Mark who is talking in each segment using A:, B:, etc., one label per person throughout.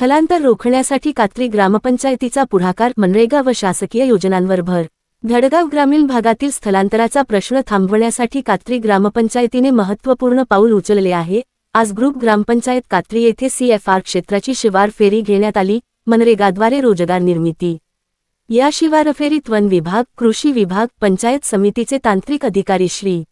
A: स्थलांतर रोखण्यासाठी कात्री ग्रामपंचायतीचा पुढाकार मनरेगा व शासकीय योजनांवर भर. धडगाव ग्रामीण भागातील स्थलांतराचा प्रश्न थांबवण्यासाठी कात्री ग्रामपंचायतीने महत्त्वपूर्ण पाऊल उचलले आहे. आज ग्रुप ग्रामपंचायत कात्री येथे सीएफआर क्षेत्राची शिवार फेरी घेण्यात आली. मनरेगाद्वारे रोजगार निर्मिती. या शिवार फेरीत वन विभाग कृषी विभाग पंचायत समितीचे तांत्रिक अधिकारी श्री.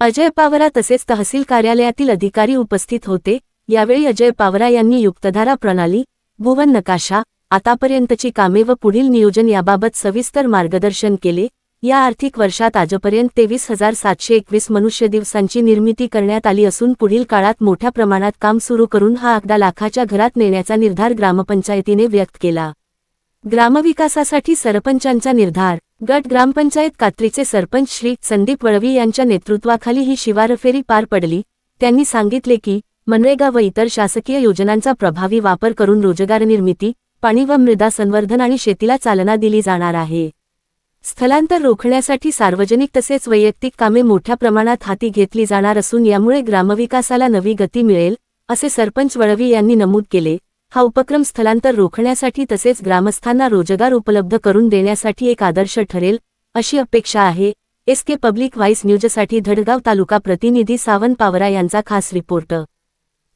A: अजय पावरा तसेच तहसील कार्यालयातील अधिकारी उपस्थित होते. यावेळी अजय पावरा यांनी युक्तधारा प्रणाली भुवन नकाशा आतापर्यंतची कामे व पुढील नियोजन याबाबत सविस्तर मार्गदर्शन केले. या आर्थिक वर्षात आजपर्यंत तेवीस हजार सातशे एकवीस मनुष्य दिवसांची निर्मिती करण्यात आली असून पुढील काळात मोठ्या प्रमाणात काम सुरू करून हा अगदा लाखाच्या घरात नेण्याचा निर्धार ग्रामपंचायतीने व्यक्त केला. ग्रामविकासासाठी सरपंचांचा निर्धार. गट ग्रामपंचायत कात्रीचे सरपंच श्री संदीप वळवी यांच्या नेतृत्वाखाली ही शिवारफेरी पार पडली. त्यांनी सांगितले की मनरेगा व इतर शासकीय योजनांचा प्रभावी वापर करून रोजगार निर्मिती पाणी व मृदा संवर्धन आणि शेतीला चालना दिली जाणार आहे. स्थलांतर रोखण्यासाठी सार्वजनिक तसेच वैयक्तिक कामे मोठ्या प्रमाणात हाती घेतली जाणार असून यामुळे ग्रामविकासाला नवी गती मिळेल असे सरपंच वळवी यांनी नमूद केले. हा उपक्रम स्थलांतर रोखण्यासाठी तसेच ग्रामस्थांना रोजगार उपलब्ध करून देण्यासाठी एक आदर्श ठरेल अशी अपेक्षा आहे. एस के पब्लिक व्हाईस न्यूजसाठी धडगाव तालुका प्रतिनिधी सावंत पावरा यांचा खास रिपोर्ट.